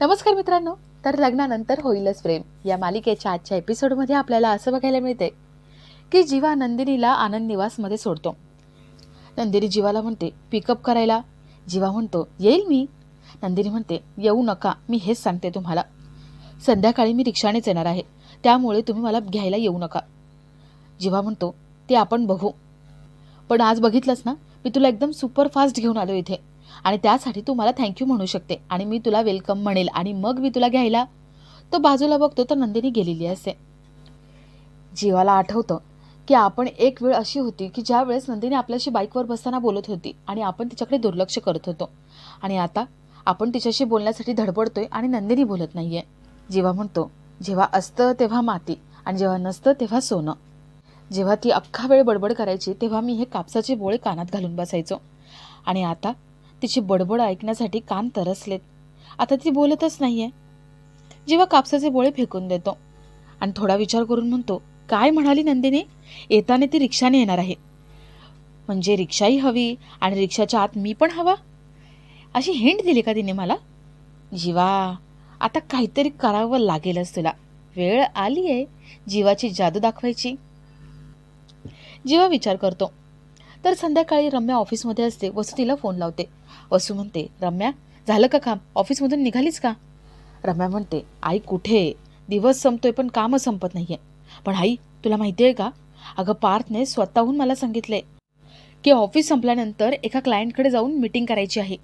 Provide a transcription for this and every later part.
नमस्कार मित्रांनो. तर लग्नानंतर होईलच प्रेम. या मालिकेच्या आजच्या एपिसोडमध्ये आपल्याला असं बघायला मिळते की जीवा नंदिनीला आनंद निवासमध्ये सोडतो. नंदिनी जीवाला म्हणते पिकअप करायला. जीवा म्हणतो येईल मी. नंदिनी म्हणते येऊ नका मी हेच सांगते तुम्हाला. संध्याकाळी मी रिक्षानेच येणार आहे. त्यामुळे तुम्ही मला घ्यायला येऊ नका. जीवा म्हणतो ते आपण बघू. पण आज बघितलंस ना? मी तुला एकदम सुपरफास्ट घेऊन आलो इथे. आणि त्यासाठी तू मला थँक्यू म्हणू शकते. आणि मी तुला वेलकम म्हणेल. आणि मग मी तुला घ्यायला. तो बाजूला बघतो तर नंदिनी गेलेली असते जीवाला आठवतं की आपण एक वेळ अशी होती की ज्या वेळेस नंदिनी आपल्याशी बाईकवर बसताना बोलत होती आणि आपण तिच्याकडे दुर्लक्ष करत होतो. आणि आता आपण तिच्याशी बोलण्यासाठी धडपडतोय आणि नंदिनी बोलत नाहीये. जेव्हा म्हणतो जेव्हा असतं तेव्हा माती आणि जेव्हा नसतं तेव्हा सोनं. जेव्हा ती अख्खा वेळ बडबड करायची तेव्हा मी हे कापसाचे बोळे कानात घालून बसायचो. आणि आता तिची बडबड ऐकण्यासाठी कान तरसलेत. आता ती बोलतच नाहीये. जेव्हा कापसाचे बोळे फेकून देतो. आणि थोडा विचार करून म्हणतो काय म्हणाली नंदिनी? येताना ती रिक्षाने येणार आहे. म्हणजे रिक्षाही हवी आणि रिक्षाच्या आत मी पण हवा? अशी हिंट दिली का तिने मला? जीवा आता काहीतरी करावं लागेलच तुला. वेळ आली आहे जीवाची जादू दाखवायची. जीवा विचार करतो तर संध्याकाळी रम्या ऑफिसमध्ये असते वसुतीला फोन लावते. वसू म्हणते रम्या झालं का काम? ऑफिसमधून निघालीच का? रम्या म्हणते आई कुठे दिवस संपतोय पण कामं संपत नाहीये. पण आई तुला माहिती आहे का? अगं पार्थने स्वतःहून मला सांगितले की ऑफिस संपल्यानंतर एका क्लायंटकडे जाऊन मीटिंग करायची आहे.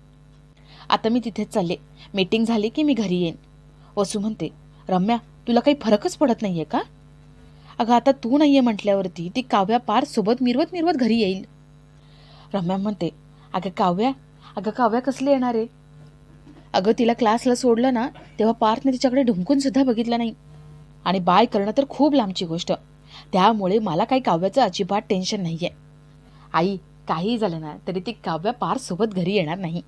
आता मी तिथेच चालले. मीटिंग झाली की मी घरी येईन. वसू म्हणते रम्या तुला काही फरकच पडत नाहीये का? अगं आता तू नाहीये म्हटल्यावरती ती काव्या पार सोबत मिरवत मिरवत घरी येईल. रम्या म्हणते अगं काव्या अगं काव्या कसली येणार? आहे अगं तिला क्लासला सोडलं ना तेव्हा पार्थने तिच्याकडे ढुंकून सुद्धा बघितलं नाही. आणि बाय करणं तर खूप लांबची गोष्ट. त्यामुळे मला काही काव्याचं अजिबात टेन्शन नाही आहे आई काही झालं ना तरी ती काव्या पार सोबत घरी येणार नाही.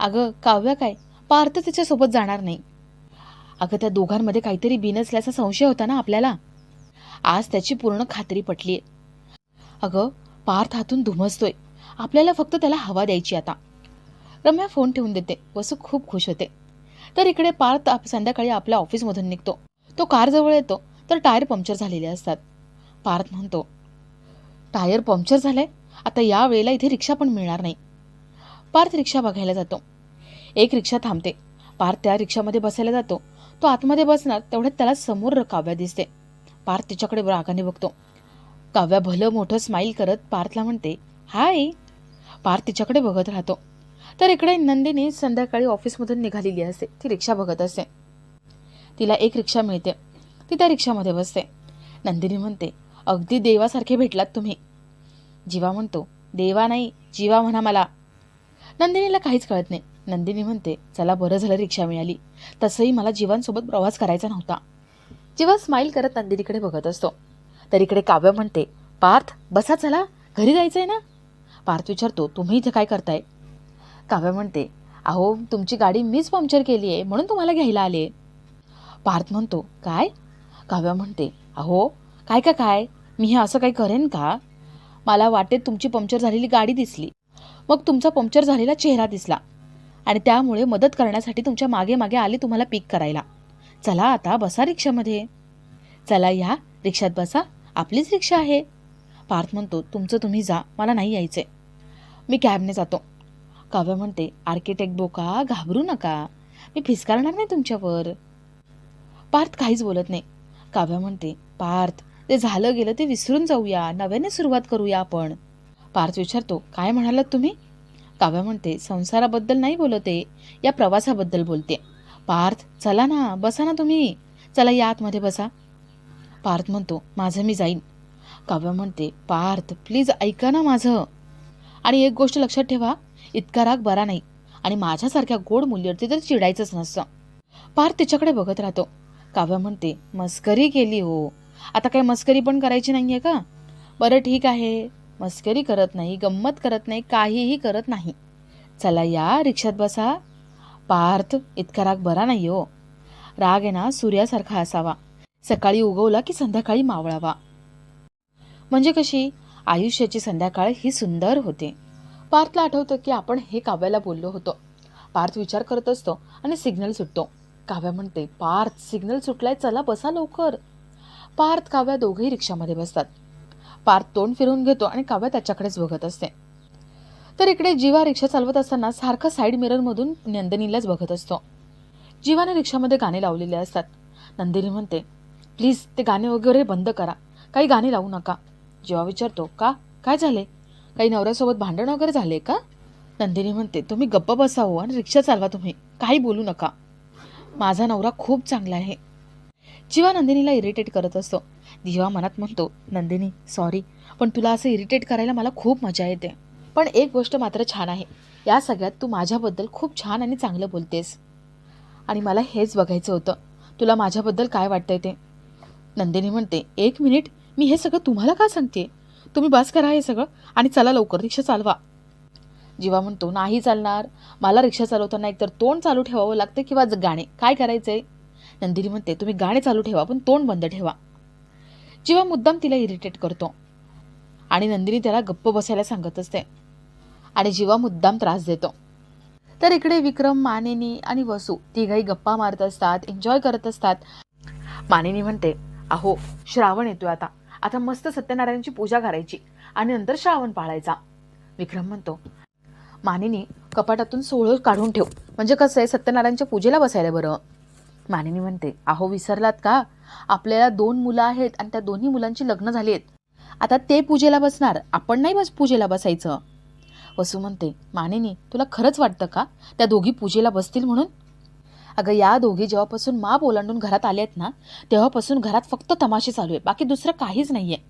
अगं काव्या काय? पार्थ तिच्यासोबत जाणार नाही. अगं त्या दोघांमध्ये काहीतरी बिनसल्याचा संशय होता ना आपल्याला? आज त्याची पूर्ण खात्री पटली आहे अगं पार्थ हातून धुमसतोय. आपल्याला फक्त त्याला हवा द्यायची आता. रम्या फोन ठेवून देते. वसू खूप खुश होते. तर इकडे पार्थ आप- संध्याकाळी आपल्या ऑफिसमधून निघतो. तो कारजवळ येतो. तर टायर पंक्चर झालेले असतात. पार्थ म्हणतो टायर पंक्चर झालंय? आता या वेळेला इथे रिक्षा पण मिळणार नाही. पार्थ रिक्षा बघायला जातो. एक रिक्षा थांबते. पार्थ त्या रिक्षामध्ये बसायला जातो. तो आतमध्ये बसणार तेवढ्यात त्याला समोर काव्या दिसते. पार्थ तिच्याकडे रागाने बघतो. काव्या भलं मोठं स्माईल करत पार्थला म्हणते हाय पार्थ तिच्याकडे बघत राहतो. तर इकडे नंदिनी संध्याकाळी ऑफिसमधून निघालेली असते. ती रिक्षा बघत असते. तिला एक रिक्षा मिळते. ती त्या रिक्षामध्ये बसते. नंदिनी म्हणते अगदी देवासारखे भेटलात तुम्ही. जीवा म्हणतो देवा नाही जीवा म्हणा मला. नंदिनीला काहीच कळत नाही. नंदिनी म्हणते चला बरं झालं रिक्षा मिळाली. तसंही मला जीवांसोबत प्रवास करायचा नव्हता. जीवा स्माईल करत नंदिनीकडे बघत असतो. तर इकडे काव्य म्हणते पार्थ बसा चला. घरी जायचंय ना? पार्थ विचारतो तुम्ही इथे काय करताय? काव्य म्हणते अहो तुमची गाडी मीच पंक्चर केली आहे म्हणून तुम्हाला घ्यायला आले पार्थ म्हणतो काय? काव्या म्हणते अहो काय का काय? मी हे असं काही करेन का? मला वाटेत तुमची पंक्चर झालेली गाडी दिसली. मग तुमचा पंक्चर झालेला चेहरा दिसला. आणि त्यामुळे मदत करण्यासाठी तुमच्या मागे मागे आले तुम्हाला पिक करायला. चला आता बसा रिक्षामध्ये. चला या रिक्षात बसा. आपलीच रिक्षा आहे. पार्थ म्हणतो तुमचं तुम्ही जा मला नाही यायचंय. मी कॅबने जातो. काव्य म्हणते आर्किटेक्ट बोका घाबरू नका. मी फिसकारणार नाही तुमच्यावर. पार्थ काहीच बोलत नाही. काव्य म्हणते पार्थ ते झालं गेलं ते विसरून जाऊया. नव्याने सुरुवात करूया आपण. पार्थ विचारतो काय म्हणालात तुम्ही? काव्य म्हणते संसाराबद्दल नाही बोलते या प्रवासाबद्दल बोलते. पार्थ चला ना बसा ना तुम्ही. चला या आतमध्ये बसा. पार्थ म्हणतो माझं मी जाईन. काव्य म्हणते पार्थ प्लीज ऐका ना माझं. आणि एक गोष्ट लक्षात ठेवा इतका राग बरा नाही आणि माझ्यासारख्या गोड मुलीवरती तर चिडायचंच नसतं. पार्थ तिच्याकडे बघत राहतो. काव्य म्हणते मस्करी केली हो. आता काही मस्करी पण करायची नाही आहे का? बरं ठीक आहे. मस्करी करत नाही गंमत करत नाही काहीही करत नाही. चला या रिक्षात बसा. पार्थ इतका राग बरा नाही हो. राग आहे ना सूर्यासारखा असावा. सकाळी उगवला की संध्याकाळी मावळावा. म्हणजे कशी? आयुष्याची संध्याकाळ ही सुंदर होते. पार्थला आठवतं की आपण हे काव्याला बोललो होतो. पार्थ विचार करत असतो आणि सिग्नल सुटतो. काव्या म्हणते पार्थ सिग्नल सुटलाय चला बसा लवकर. पार्थ काव्या दोघेही रिक्षामध्ये बसतात. पार्थ तोंड फिरून घेतो आणि काव्या त्याच्याकडेच बघत असते. तर इकडे जीवा रिक्षा चालवत असताना सारखा साईड मिररमधून नंदिनीलाच बघत असतो. जीवाने रिक्षामध्ये गाणे लावलेले असतात. नंदिनी म्हणते प्लीज ते गाणे वगैरे बंद करा. काही गाणे लावू नका. जेव्हा विचारतो का? काय झाले? काही नवऱ्यासोबत भांडण वगैरे झाले का? नंदिनी म्हणते तुम्ही गप्प बसावं आणि रिक्षा चालवा तुम्ही. काही बोलू नका. माझा नवरा खूप चांगला आहे. जीवा नंदिनीला इरिटेट करत असतो. जीवा मनात म्हणतो नंदिनी सॉरी पण तुला असं इरिटेट करायला मला खूप मजा येते. पण एक गोष्ट मात्र छान आहे. या सगळ्यात तू माझ्याबद्दल खूप छान आणि चांगलं बोलतेस. आणि मला हेच बघायचं होतं. तुला माझ्याबद्दल काय वाटतंय ते? नंदिनी म्हणते एक मिनिट मी हे सगळं तुम्हाला का सांगते? तुम्ही बस करा हे सगळं आणि चला लवकर रिक्षा चालवा. जीवा म्हणतो नाही चालणार. मला रिक्षा चालवताना एकतर तोंड चालू ठेवावं लागतं किंवा ज- गाणे. काय करायचंय? नंदिनी म्हणते तुम्ही गाणे चालू ठेवा पण तोंड बंद ठेवा. जीवा मुद्दाम तिला इरिटेट करतो. आणि नंदिनी त्याला गप्प बसायला सांगत असते. आणि जीवा मुद्दाम त्रास देतो. तर इकडे विक्रम मानिनी आणि वसू तिघही गप्पा मारत असतात एन्जॉय करत असतात. मानिनी म्हणते अहो श्रावण येतोय आता. आता मस्त सत्यनारायणची पूजा करायची आणि नंतर श्रावण पाळायचा. विक्रम म्हणतो मानिनी कपाटातून सोळं काढून ठेव. म्हणजे कसं आहे सत्यनारायणच्या पूजेला बसायला बरं. मानिनी म्हणते अहो विसरलात का? आपल्याला दोन मुलं आहेत आणि त्या दोन्ही मुलांची लग्न झाली आहेत. आता ते पूजेला बसणार आपण नाही बस पूजेला बसायचं. वसू म्हणते मानिनी तुला खरंच वाटतं का? त्या दोघी पूजेला बसतील म्हणून? अगं या दोघी जेव्हापासून माप ओलांडून घरात आले आहेत ना तेव्हापासून घरात फक्त तमाशे चालू आहे बाकी दुसरं काहीच नाही आहे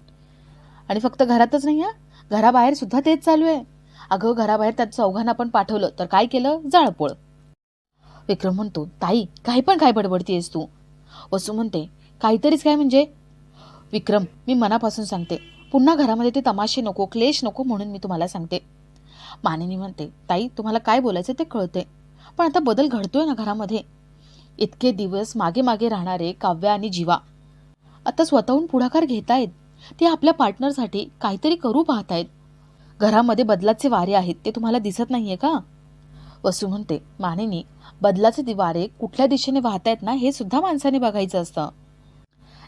आणि फक्त घरातच नाही आहे? घराबाहेर सुद्धा तेच चालू आहे. अगं घराबाहेर त्या चौघांना पण पाठवलं तर काय केलं? जाळपोळ. विक्रम म्हणतो ताई काही पण काय बडबडतीयस तू? वसू म्हणते काहीतरीच काय म्हणजे? विक्रम मी मनापासून सांगते. पुन्हा घरामध्ये ते तमाशे नको क्लेश नको म्हणून मी तुम्हाला सांगते. मानिनी म्हणते ताई तुम्हाला काय बोलायचं ते कळते पण आता बदल घडतोय ना घरामध्ये. इतके दिवस मागे मागे राहणारे काव्या आणि जीवा. आता स्वतःहून पुढाकार घेत आहेत ते आपल्या पार्टनरसाठी काहीतरी करू पाहतायत. घरामध्ये बदलाचे वारे आहेत ते तुम्हाला दिसत नाहीये का? वसू म्हणते मानिनी बदलाचे वारे कुठल्या दिशेने वाहतायत ना हे सुद्धा माणसाने बघायचं असतं.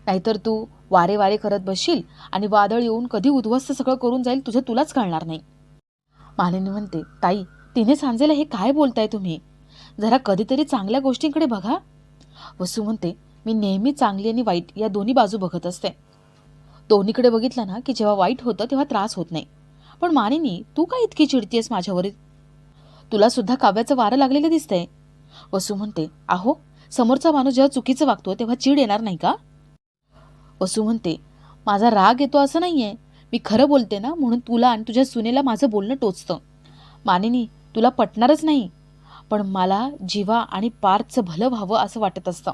नाहीतर तू वारे वारे करत बसशील आणि वादळ येऊन कधी उद्ध्वस्त सगळं करून जाईल तुझं तुलाच कळणार नाही. मालिनी म्हणते ताई तिने सांजेला हे काय बोलताय तुम्ही? जरा कधीतरी चांगल्या गोष्टींकडे बघा. वसू म्हणते मी नेहमी चांगली आणि वाईट या दोन्ही बाजू बघत असते. दोन्हीकडे बघितलं ना की जेव्हा वाईट होतं तेव्हा त्रास होत नाही. पण मानिनी तू का इतकी चिडतीयस माझ्यावर तुला सुद्धा काव्याचं वारं लागलेलं दिसतंय. वसू म्हणते अहो समोरचा माणूस जेव्हा चुकीचं वागतो तेव्हा चिड येणार नाही का? वसू म्हणते माझा राग येतो असं नाहीये. मी खरं बोलते ना म्हणून तुला आणि तुझ्या सुनेला माझं बोलणं टोचतं. मानिनी तुला पटणारच नाही. पण मला जीवा आणि पार्थचं भलं व्हावं असं वाटत असतं.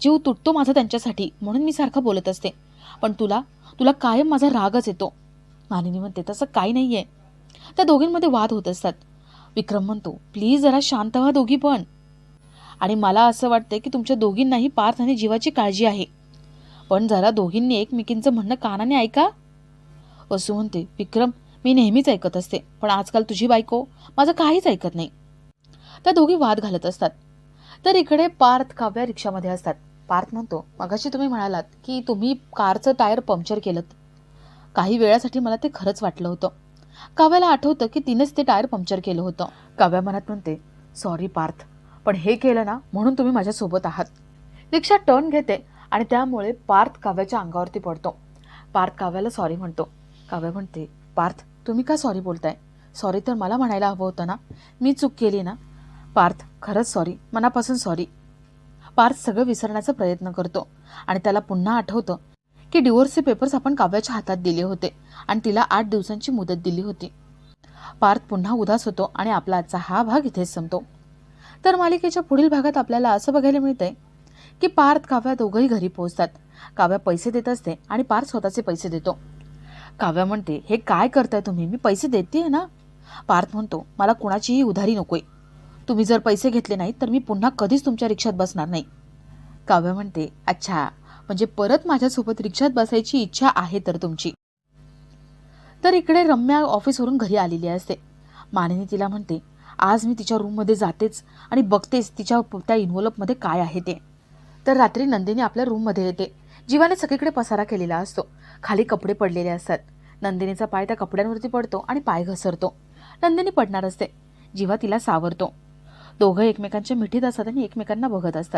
जीव तुटतो माझा त्यांच्यासाठी म्हणून मी सारखं बोलत असते. पण तुला तुला कायम माझा रागच येतो. मानिनी म्हणते तसं काही नाही आहे त्या दोघींमध्ये वाद होत असतात. विक्रम म्हणतो प्लीज जरा शांत व्हा दोघी पण. आणि मला असं वाटतं की तुमच्या दोघींनाही पार्थ आणि जीवाची काळजी आहे. पण जरा दोघींनी एकमेकींचं म्हणणं कानाने ऐका. वसू म्हणते विक्रम मी नेहमीच ऐकत असते पण आजकाल तुझी बायको माझं काहीच ऐकत नाही. त्या दोघी वाद घालत असतात. तर इकडे पार्थ काव्या रिक्षामध्ये असतात. पार्थ म्हणतो मगाशी तुम्ही म्हणालात की तुम्ही कारचं टायर पंक्चर केलं काही वेळासाठी मला ते खरंच वाटलं होतं. काव्याला आठवतं की तिनेच ते टायर पंक्चर केलं होतं. काव्या मनात म्हणते सॉरी पार्थ पण हे केलं ना म्हणून तुम्ही माझ्यासोबत आहात. रिक्षा टर्न घेते आणि त्यामुळे पार्थ काव्याच्या अंगावरती पडतो. पार्थ काव्याला सॉरी म्हणतो. काव्या म्हणते पार्थ तुम्ही का सॉरी बोलताय? सॉरी तर मला म्हणायला हवं होतं ना? मी चूक केली ना? पार्थ खरंच सॉरी मनापासून सॉरी पार्थ सगळं विसरण्याचा प्रयत्न करतो आणि त्याला पुन्हा आठवतं की डिवोर्सचे पेपर्स आपण काव्याच्या हातात दिले होते आणि तिला आठ दिवसांची मुदत दिली होती. पार्थ पुन्हा उदास होतो आणि आपला आजचा हा भाग इथेच संपतो. तर मालिकेच्या पुढील भागात आपल्याला असं बघायला मिळतंय की पार्थ काव्या दोघंही घरी पोहोचतात. काव्या पैसे देत असते आणि पार्थ स्वतःचे पैसे देतो. काव्या म्हणते हे काय करताय तुम्ही? मी पैसे देते ना? पार्थ म्हणतो मला कुणाचीही उधारी नकोय. तुम्ही जर पैसे घेतले नाहीत तर मी पुन्हा कधीच तुमच्या रिक्षात बसणार नाही. काव्य म्हणते अच्छा म्हणजे परत माझ्यासोबत रिक्षात बसायची इच्छा आहे तर तुमची. तर इकडे रम्या ऑफिसवरून घरी आलेली असते. मानिनी तिला म्हणते आज मी तिच्या रूममध्ये जातेच आणि बघतेच तिच्या त्या इन्व्हॉल्वमध्ये काय आहे ते. तर रात्री नंदिनी आपल्या रूममध्ये येते. जीवाने सगळीकडे पसारा केलेला असतो. खाली कपडे पडलेले असतात. नंदिनीचा पाय त्या कपड्यांवरती पडतो आणि पाय घसरतो. नंदिनी पडणार असते. जीवा तिला सावरतो. दोघं एकमेकांच्या मिठीत असतात आणि एकमेकांना बघत असतात.